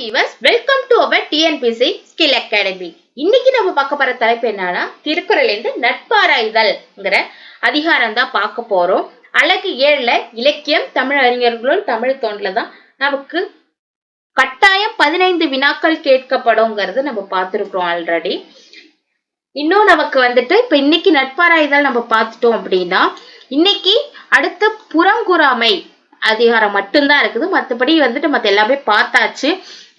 Viewers welcome to our TNPSC skill academy இன்னைக்கு நம்ம பார்க்க போற தலைப்பு என்னன்னா திருக்குறளிலிருந்து நட்பாராய்தல்ங்கிற அதிகாரம் தான் பார்க்க போறோம். அழகு ஏழுல இலக்கியம் தமிழ் அறிஞர்களும் தமிழ் தோன்றல தான் நமக்கு கட்டாயம் பதினைந்து வினாக்கள் கேட்கப்படும்ங்கிறது நம்ம பார்த்துருக்கோம் ஆல்ரெடி இன்னும் நமக்கு வந்துட்டு இப்ப இன்னைக்கு நட்பாராய்தல் நம்ம பார்த்துட்டோம் அப்படின்னா இன்னைக்கு அடுத்த புறங்குறாமை அதிகாரம் மட்டும்தான் இருக்குது. மற்றபடி வந்துட்டு மற்ற எல்லாமே பார்த்தாச்சு.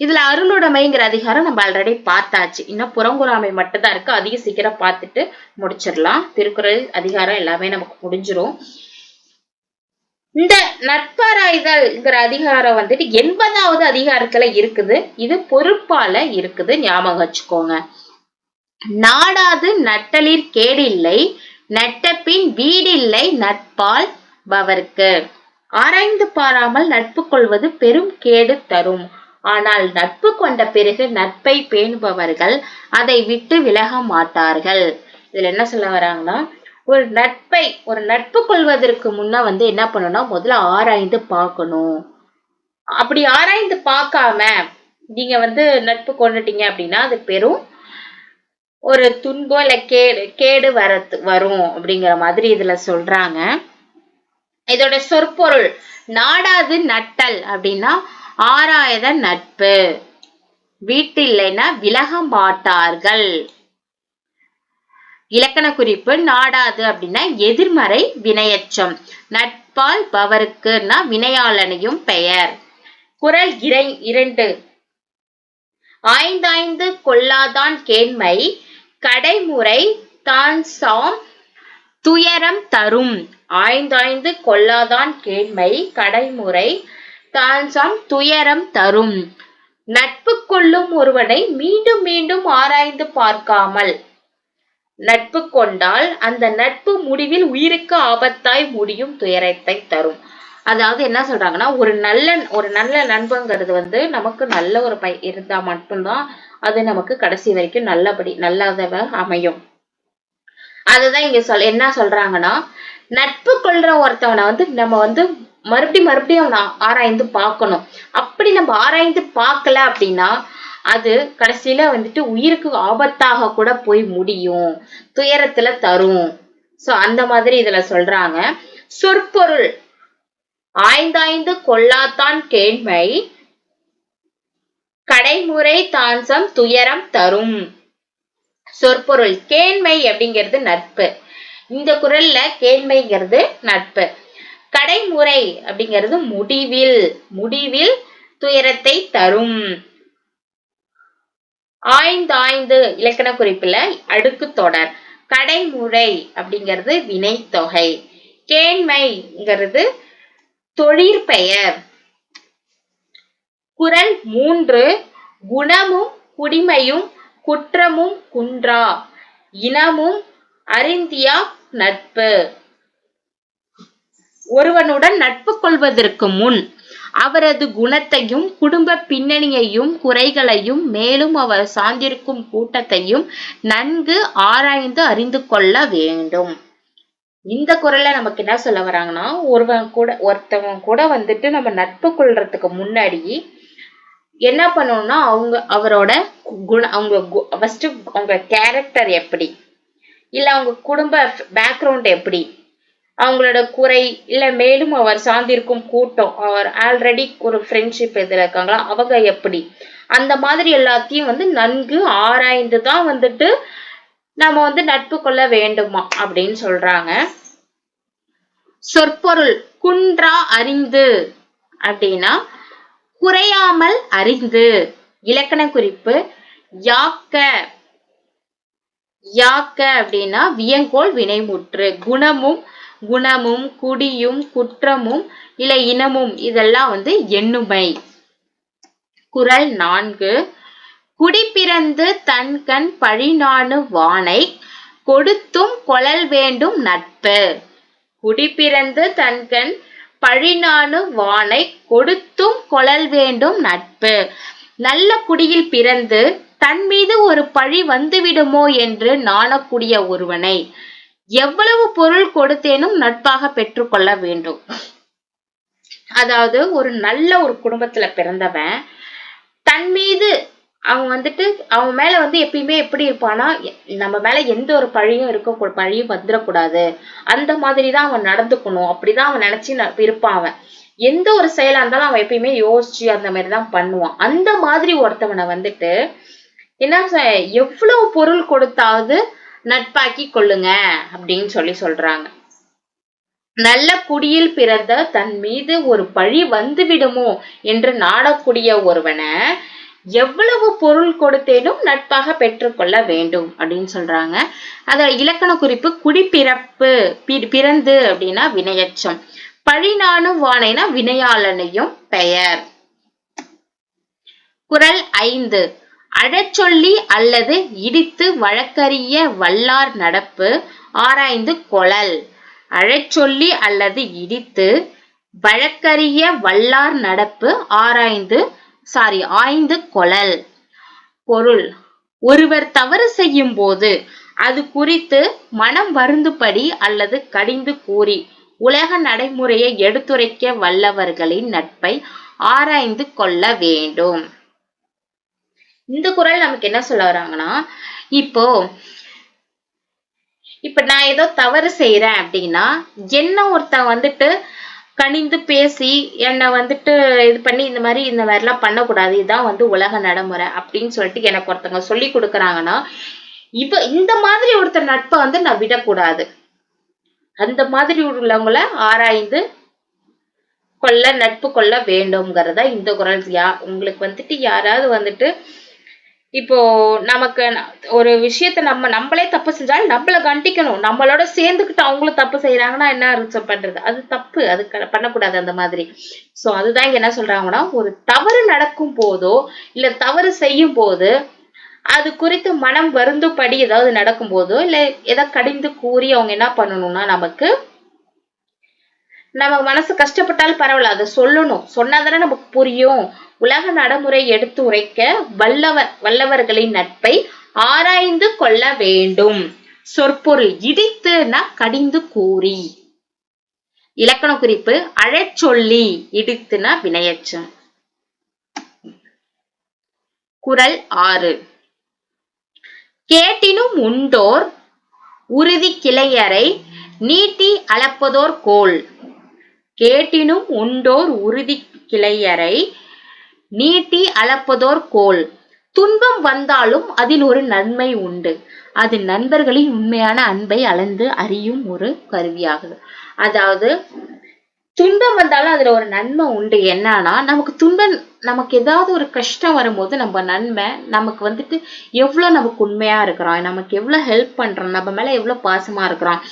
இதுல அருளுடைமைங்கிற அதிகாரம் நம்ம ஆல்ரெடி பார்த்தாச்சு. இன்னும் புறங்குறாமை மட்டும்தான் இருக்கு. அதிக சீக்கிரம் பார்த்துட்டு முடிச்சிடலாம். திருக்குறள் அதிகாரம் எல்லாமே நமக்கு முடிஞ்சிரும். இந்த நட்பாராய்தல்ங்கிற அதிகாரம் வந்துட்டு எண்பதாவது அதிகாரத்துல இருக்குது. இது பொறுப்பால இருக்குது. ஞாபகம் வச்சுக்கோங்க. நாடாது நட்டலிற் கேடில்லை நட்டப்பின் வீடில்லை நட்பால் பவர்க்கு. ஆராய்ந்து பாராமல் நட்பு கொள்வது பெரும் கேடு தரும். ஆனால் நட்பு கொண்ட பிறகு நட்பை பேணுபவர்கள் அதை விட்டு விலக மாட்டார்கள். இதுல என்ன சொல்ல வராங்கன்னா ஒரு நட்பை ஒரு நட்பு கொள்வதற்கு முன்ன வந்து என்ன பண்ணணும்? முதல்ல ஆராய்ந்து பார்க்கணும். அப்படி ஆராய்ந்து பார்க்காம நீங்க வந்து நட்பு கொண்டுட்டீங்க அப்படின்னா அது பெரும் ஒரு துன்பம் இல்லை கேடு கேடு வரத்து வரும் அப்படிங்கிற மாதிரி இதுல சொல்றாங்க. இதோட சொற்பொருள் நாடாது நட்டல் அப்படின்னா ஆராயத நட்பு. வீட்டில்லைன்னா விலக மாட்டார்கள். இலக்கண குறிப்பு நாடாது அப்படின்னா எதிர்மறை வினையச்சம். நட்பால் பவருக்குன்னா வினையாளனையும் பெயர். குரல் இறை இரண்டு. ஆய்ந்தாய்ந்து கொள்ளாதான் கேண்மை கடைமுறை தான் சாம் துயரம் தரும். ஆய்ந்தாய்ந்து கொள்ளாதான் கேண்மை கடைமுறை. தான் துயரம் தரும். நட்பு கொள்ளும் ஒருவனை மீண்டும் மீண்டும் ஆராய்ந்து பார்க்காமல். நட்பு கொண்டால் அந்த நட்பு முடிவில் உயிருக்கு ஆபத்தாய் முடியும் துயரத்தை தரும். அதாவது என்ன சொல்றாங்கன்னா ஒரு நல்ல ஒரு நல்ல நண்பங்கிறது வந்து நமக்கு நல்ல ஒரு பை இருந்தா மட்டும்தான் அது நமக்கு கடைசி வரைக்கும் நல்லபடி நல்லதவ அமையும். அதுதான் இங்க சொல் என்ன சொல்றாங்கன்னா நட்பு கொள்ற ஒருத்தவனை வந்து நம்ம வந்து மறுபடியும் மறுபடியும் அவனை ஆராய்ந்து பார்க்கணும். அப்படி நம்ம ஆராய்ந்து பார்க்கல அப்படின்னா அது கடைசியில வந்துட்டு உயிருக்கு ஆபத்தாக கூட போய் முடியும். துயரத்துல தரும். சோ அந்த மாதிரி இதுல சொல்றாங்க. சொற்பொருள். ஆய்ந்தாய்ந்து கொள்ளாத்தான் கேண்மை. கடைமுறை தான்சம் துயரம் தரும். சொற்பொருள் கேண்மை அப்படிங்கிறது நட்பு. இந்த குரல்ல கேண்மைங்கிறது நட்பு. கடைமுறை அப்படிங்கிறது முடிவில் முடிவில் துயரத்தை தரும். ஆய்ந்தாய்ந்து இலக்கண குறிப்புல அடுக்கு தொடர். கடைமுறை அப்படிங்கிறது வினைத்தொகை. கேண்மைங்கிறது தொழிற்பெயர் குரல் மூன்று குணமும் குடிமையும் குற்றமும் குன்றா இனமும் அறிந்தியா நட்பு. ஒருவனுடன் நட்பு கொள்வதற்கு முன் அவரது குணத்தையும் குடும்ப பின்னணியையும் குறைகளையும் மேலும் அவர் சார்ந்திருக்கும் கூட்டத்தையும் நன்கு ஆராய்ந்து அறிந்து கொள்ள வேண்டும். இந்த குரல்ல நமக்கு என்ன சொல்ல வராங்கன்னா ஒருவன் கூட ஒருத்தவன் கூட வந்துட்டு நம்ம நட்பு கொள்றதுக்கு முன்னாடி என்ன பண்ணணும்னா அவங்க அவரோட குண அவங்க ஃபர்ஸ்ட் அவங்க கேரக்டர் எப்படி? இல்ல அவங்க குடும்ப பேக்ரவுண்ட் எப்படி? அவங்களோட குறை இல்ல மேலும் அவர் சார்ந்திருக்கும் கூட்டம் அவர் ஆல்ரெடி ஒரு ஃப்ரெண்ட்ஷிப் இதில் இருக்காங்களா அவங்க எப்படி? அந்த மாதிரி எல்லாத்தையும் வந்து நன்கு ஆராய்ந்து தான் வந்துட்டு நம்ம வந்து நட்பு கொள்ள வேண்டுமா அப்படின்னு சொல்றாங்க. சொற்பொருள் குன்றா அறிந்து அப்படின்னா குறையாமல் அறிந்து. இலக்கண குறிப்பு யாக்க. யாக்க அப்படின்னா வியங்கோல் வினைமுற்று. குணமும் குணமும் குடியும் குற்றமும் இல்ல இனமும் இதெல்லாம் வந்து எண்ணுமை. குரல் நான்கு குடிப்பிறந்து தன்கண் பழிநாணு வானை கொடுத்தும் கொழல் வேண்டும் நட்பு. குடிப்பிறந்து தன்கண் பழிநாணு வானை கொடுத்தும் கொழல் வேண்டும் நட்பு. நல்ல குடியில் பிறந்து தன் மீது ஒரு பழி வந்துவிடுமோ என்று நாணக்கூடிய ஒருவனை எவ்வளவு பொருள் கொடுத்தேனும் நட்பாக பெற்றுக்கொள்ள வேண்டும். அதாவது ஒரு நல்ல ஒரு குடும்பத்துல பிறந்தவன் தன் மீது அவன் வந்துட்டு அவன் மேல வந்து எப்பயுமே எப்படி இருப்பானா நம்ம மேல எந்த ஒரு பழியும் இருக்க பழியும் வந்துடக்கூடாது. அந்த மாதிரி தான் அவன் நடந்துக்கணும். அப்படிதான் அவன் நினைச்சு இருப்பான் அவன். எந்த ஒரு செயலா இருந்தாலும் அவன் எப்பயுமே யோசிச்சு அந்த மாதிரி தான் பண்ணுவான். அந்த மாதிரி ஒருத்தவனை வந்துட்டு என்ன எவ்வளவு பொருள் கொடுத்தாவது நட்பாக்கி கொள்ளுங்க அப்படின்னு சொல்லி சொல்றாங்க. நல்ல குடியில் பிறந்த தன் மீது ஒரு பழி வந்துவிடுமோ என்று நாடக்கூடிய ஒருவனை எவ்வளவு பொருள் கொடுத்தேனும் நட்பாக பெற்றுக்கொள்ள வேண்டும் அப்படின்னு சொல்றாங்க. அத இலக்கண குறிப்பு குடிப்பிறப்பு பிறந்து அப்படின்னா வினையச்சம். பழிநானும் வானைனா வினையாளனையும் பெயர். குரல் ஐந்து. அழச்சொல்லி அல்லது இடித்து வழக்கறிய வல்லார் நடப்பு ஆராய்ந்து கொழல். அழச்சொல்லி அல்லது இடித்து வழக்கறிய வல்லார் நடப்பு ஆராய்ந்து சாரி ஆய்ந்து கொளல் பொருள். ஒருவர் தவறு செய்யும் போது அது குறித்து மனம் வருந்துபடி அல்லது கடிந்து கூறி உலக நடைமுறையை எடுத்துரைக்க வல்லவர்களின் நட்பை ஆராய்ந்து கொள்ள வேண்டும். இந்த குறள் நமக்கு என்ன சொல்ல வராங்கன்னா இப்போ இப்ப நான் ஏதோ தவறு செய்யறேன் அப்படின்னா என்ன ஒருத்தன் வந்துட்டு கனிந்து பேசி என்னை வந்துட்டு இது பண்ணி இந்த மாதிரி இந்த மாதிரிலாம் பண்ணக்கூடாது. இதுதான் வந்து உலக நடைமுறை அப்படின்னு சொல்லிட்டு எனக்கு ஒருத்தவங்க சொல்லி கொடுக்குறாங்கன்னா இப்ப இந்த மாதிரி ஒருத்தர் நட்பை வந்து நான் விடக்கூடாது. அந்த மாதிரி உள்ளவங்களை ஆராய்ந்து கொள்ள நட்பு கொள்ள வேண்டும்ங்கிறதா இந்த குரல் யா உங்களுக்கு வந்துட்டு யாராவது வந்துட்டு இப்போ நமக்கு ந- ஒரு விஷயத்த நம்ம நம்மளே தப்பு செஞ்சாலும் நம்மள கண்டிக்கணும். நம்மளோட சேர்ந்துக்கிட்டு அவங்களும் தப்பு செய்யறாங்கன்னா என்ன அர்த்தம் பண்றது? அது தப்பு. அது க- பண்ணக்கூடாது அந்த மாதிரி. சோ அதுதான் இங்க என்ன சொல்றாங்கன்னா ஒரு தவறு நடக்கும் போதோ இல்ல தவறு செய்யும் போது அது குறித்து மனம் வருந்தும்படி ஏதாவது நடக்கும் போதோ இல்ல எதை கடிந்து கூறி அவங்க என்ன பண்ணணும்னா நமக்கு நம்ம மனசு கஷ்டப்பட்டாலும் பரவாயில்ல. அதை சொல்லணும். சொன்னாதானே நமக்கு புரியும். உலக நடைமுறை எடுத்து உரைக்க வல்லவர் வல்லவர்களின் நட்பை ஆராய்ந்து கொள்ள வேண்டும். சொற்பொருள் இடித்துனா கடிந்து கூறி. இலக்கண குறிப்பு அழச்சொல்லி இடித்துனா வினையச்சம். குறள் ஆறு. கேட்டினும் உண்டோர் உறுதி கிளையரை நீட்டி அளப்பதோர் கோல். கேட்டினும் உண்டோர் உறுதி கிளையரை நீட்டி அளப்பதோர் கோல். துன்பம் வந்தாலும் அதில் ஒரு நன்மை உண்டு. அது நண்பர்களின் உண்மையான அன்பை அளந்து அறியும் ஒரு கருவியாகுது. அதாவது துன்பம் வந்தாலும் அதுல ஒரு நன்மை உண்டு. என்னன்னா நமக்கு துன்பம் நமக்கு ஏதாவது ஒரு கஷ்டம் வரும்போது நம்ம நன்மை நமக்கு வந்துட்டு எவ்வளவு நமக்கு உண்மையா இருக்கிறோம் நமக்கு எவ்வளவு ஹெல்ப் பண்றோம் நம்ம மேல எவ்வளவு பாசமா இருக்கிறோம்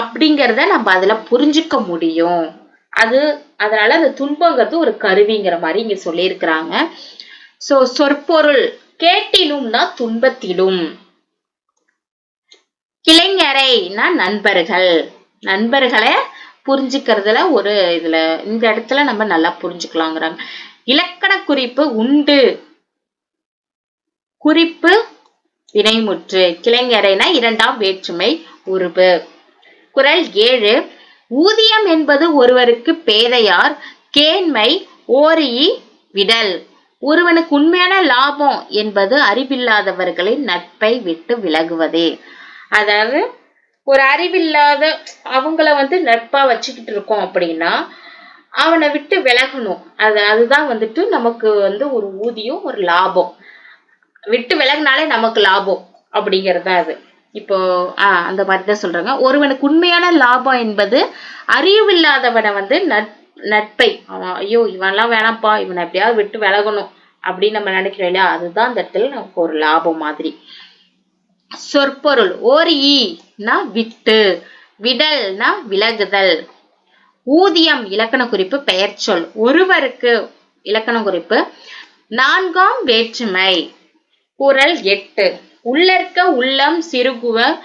அப்படிங்கிறத நம்ம அதுல புரிஞ்சுக்க முடியும். அது அதனால அந்த துன்பங்கிறது ஒரு கருவிங்கிற மாதிரி இங்க சொல்லியிருக்கிறாங்க. சோ சொற்பொருள் கேட்டிலும்னா துன்பத்திலும். கிளைஞரைனா நண்பர்கள். நண்பர்களை புரிஞ்சுக்கிறதுல ஒரு இதுல இந்த இடத்துல நம்ம நல்லா புரிஞ்சுக்கலாங்கிறாங்க. இலக்கண குறிப்பு உண்டு. குறிப்பு வினைமுற்று கிளைஞரைனா இரண்டாம் வேற்றுமை உருபு. குறள் ஏழு ஊதியம் என்பது ஒருவருக்கு பேதையார் கேண்மை ஓரி விடல். ஒருவனுக்கு உண்மையான லாபம் என்பது அறிவில்லாதவர்களின் நட்பை விட்டு விலகுவதே. அதாவது ஒரு அறிவில்லாத அவங்கள வந்து நட்பா வச்சுக்கிட்டு இருக்கோம் அப்படின்னா அவனை விட்டு விலகணும். அது அதுதான் வந்துட்டு நமக்கு வந்து ஒரு ஊதியம் ஒரு லாபம். விட்டு விலகினாலே நமக்கு லாபம் அப்படிங்கிறது தான் அது. இப்போ ஆஹ் அந்த மாதிரி தான் சொல்றாங்க. ஒருவனுக்கு உண்மையான லாபம் என்பது அறிவில்லாதவனை வந்து நட் நட்பை. அவன் ஐயோ இவன்லாம் வேணாம்ப்பா இவனை எப்படியாவது விட்டு விலகணும் அப்படின்னு நம்ம நினைக்கிறோம் இல்லையா? அதுதான் அந்த இடத்துல நமக்கு ஒரு லாபம் மாதிரி. சொற்பொருள் ஓர் ஈனா விட்டு விடல்னா விலகுதல். ஊதியம் இலக்கண குறிப்பு பெயர் சொல். ஒருவருக்கு இலக்கண குறிப்பு நான்காம் வேற்றுமை குரல் எட்டு. உள்ளற்க உள்ளம் சிறுகுவ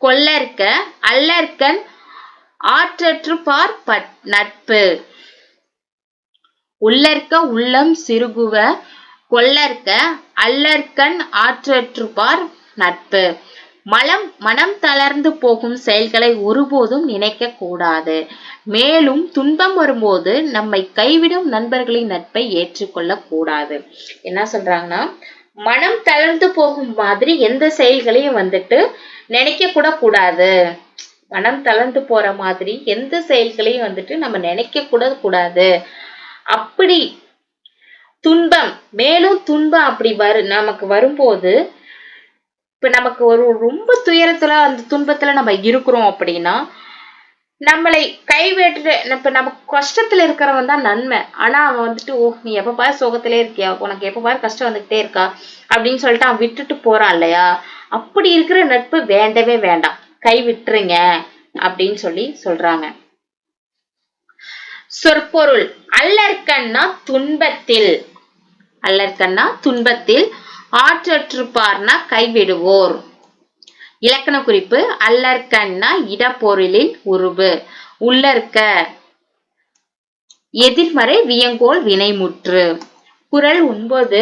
கொல்லற்க அல்லற்கண் ஆற்றற்று பார் பட்- நட்பு. உள்ளற்க உள்ளம் சிறுகுவ கொல்லற்க அல்லற்கண் ஆற்றற்றுப்பார் நட்பு. மலம் மனம் தளர்ந்து போகும் செயல்களை ஒருபோதும் நினைக்க கூடாது. மேலும் துன்பம் வரும்போது நம்மை கைவிடும் நண்பர்களின் நட்பை ஏற்றுக்கொள்ள கூடாது. என்ன சொல்றாங்கன்னா மனம் தளர்ந்து போகும் மாதிரி எந்த செயல்களையும் வந்துட்டு நினைக்க கூட கூடாது. மனம் தளர்ந்து போற மாதிரி எந்த செயல்களையும் வந்துட்டு நம்ம நினைக்க கூட கூடாது. அப்படி துன்பம் மேலும் துன்பம் அப்படி வரு நமக்கு வரும்போது இப்ப நமக்கு ஒரு ரொம்ப துயரத்துல அந்த துன்பத்துல நம்ம இருக்கிறோம் அப்படின்னா நம்மளை கைவேற்று இப்ப நமக்கு கஷ்டத்துல இருக்கிறவன் தான் நன்மை. ஆனா அவன் வந்துட்டு ஓ நீ எப்ப பாரு சோகத்திலே இருக்கியா? உனக்கு எப்ப பாரு கஷ்டம் வந்துகிட்டே இருக்கா? அப்படின்னு சொல்லிட்டு அவன் விட்டுட்டு போறான் இல்லையா? அப்படி இருக்கிற நட்பு வேண்டவே வேண்டாம். கை விட்டுருங்க அப்படின்னு சொல்லி சொல்றாங்க. சொற்பொருள் அல்லற்கண்ணா துன்பத்தில். அல்லற்கண்ணா துன்பத்தில் ஆற்றற்றுப்பார்னா கைவிடுவோர். இலக்கண குறிப்பு அல்லற்கன்னா இடப்பொருளில் உருவு. உள்ளற்க எதிர்மறை வியங்கோல் வினைமுற்று. குரல் ஒன்பது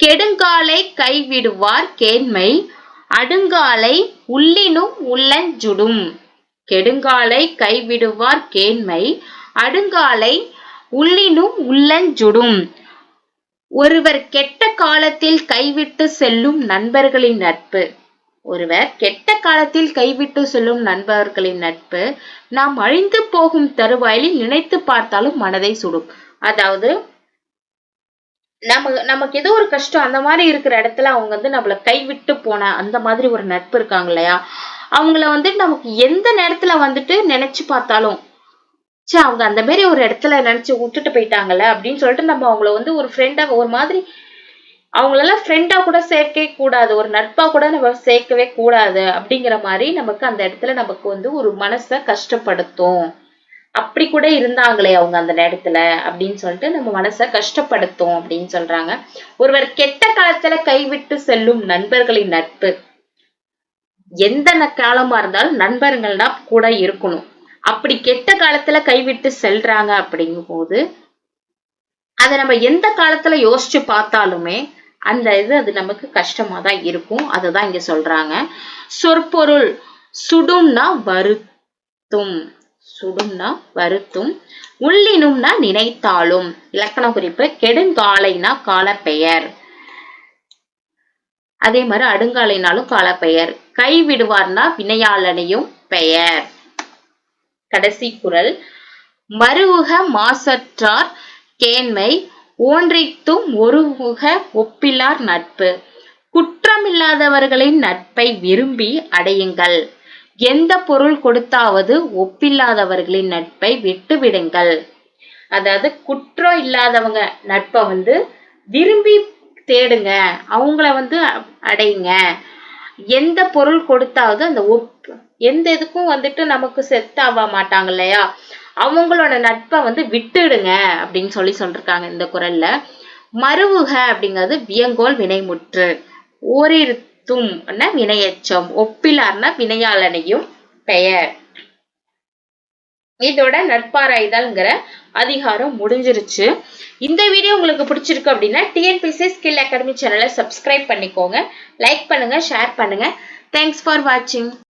கெடுங்காலை கைவிடுவார் கேண்மை அடுங்காலை உள்ளினும் உள்ளஞ்சுடும். கெடுங்காலை கைவிடுவார் கேண்மை அடுங்காலை உள்ளினும் உள்ளஞ்சுடும். ஒருவர் கெட்ட காலத்தில் கைவிட்டு செல்லும் நண்பர்களின் நட்பு. ஒருவர் கெட்ட காலத்தில் கைவிட்டு செல்லும் நண்பர்களின் நட்பு நாம் அழிந்து போகும் தருவாயில் நினைத்து பார்த்தாலும் மனதை சுடும். அதாவது நம்ம நமக்கு ஏதோ ஒரு கஷ்டம் அந்த மாதிரி இருக்கிற இடத்துல அவங்க வந்து நம்மள கைவிட்டு போன அந்த மாதிரி ஒரு நட்பு இருக்காங்க இல்லையா? அவங்கள வந்துட்டு நமக்கு எந்த நேரத்துல வந்துட்டு நினைச்சு பார்த்தாலும் சே அவங்க அந்த மாதிரி ஒரு இடத்துல நினைச்சு விட்டுட்டு போயிட்டாங்கல்ல அப்படின்னு சொல்லிட்டு நம்ம அவங்கள வந்து ஒரு ஃப்ரெண்டா ஒரு மாதிரி அவங்களெல்லாம் ஃப்ரெண்டா கூட சேர்க்கவே கூடாது ஒரு நட்பா கூட நம்ம சேர்க்கவே கூடாது அப்படிங்கிற மாதிரி நமக்கு அந்த இடத்துல நமக்கு வந்து ஒரு மனசை கஷ்டப்படுத்தும். அப்படி கூட இருந்தாங்களே அவங்க அந்த நேரத்துல அப்படின்னு சொல்லிட்டு நம்ம மனசை கஷ்டப்படுத்தும் அப்படின்னு சொல்றாங்க. ஒருவர் கெட்ட காலத்துல கைவிட்டு செல்லும் நண்பர்களின் நட்பு. எந்த காலமா இருந்தாலும் நண்பர்கள்னா கூட இருக்கணும். அப்படி கெட்ட காலத்துல கைவிட்டு செல்றாங்க அப்படிங்கும் போது அதை நம்ம எந்த காலத்துல யோசிச்சு பார்த்தாலுமே அந்த இது அது நமக்கு கஷ்டமா தான் இருக்கும். அதுதான் இங்க சொல்றாங்க. சொற்பொருள் சுடும்னா வருத்தும். சுடும்னா வருத்தும். உள்ளினும்னா நினைத்தாலும். இலக்கண குறிப்பு கெடுங்காலைனா காலப்பெயர். அதே மாதிரி அடுங்காலைனாலும் காலப்பெயர். கைவிடுவார்னா வினையாளனையும் பெயர். கடைசி குரல். மறுவுக மாசற்றார் கேண்மை ஓன்றித்தும் ஒருவுக ஒப்பிலார் நட்பு. குற்றமில்லாதவர்களின் நட்பை விரும்பி அடையுங்கள். எந்த பொருள் கொடுத்தாவது ஒப்பில்லாதவர்களின் நட்பை விட்டு விடுங்கள் அதாவது குற்றம் இல்லாதவங்க நட்பை வந்து விரும்பி தேடுங்க. அவங்கள வந்து அடையுங்க. எந்த பொருள் கொடுத்தாவது அந்த ஒப் எந்த இதுக்கும் வந்துட்டு நமக்கு செட் ஆக மாட்டாங்க இல்லையா? அவங்களோட நட்பை வந்து விட்டுடுங்க அப்படின்னு சொல்லி சொல்லிருக்காங்க இந்த குரல்ல. மருவுக அப்படிங்கிறது வியங்கோல் வினைமுற்று. ஓரிருத்தும் வினையச்சம். ஒப்பிலார்னா வினையாளனையும் பெயர். இதோட நட்பாராய்தல்ங்கிற அதிகாரம் முடிஞ்சிருச்சு. இந்த வீடியோ உங்களுக்கு பிடிச்சிருக்கு அப்படின்னா டிஎன்பிசி ஸ்கில் அகாடமி சேனலை சப்ஸ்கிரைப் பண்ணிக்கோங்க. லைக் பண்ணுங்க ஷேர் பண்ணுங்க. தேங்க்ஸ் ஃபார் வாட்சிங்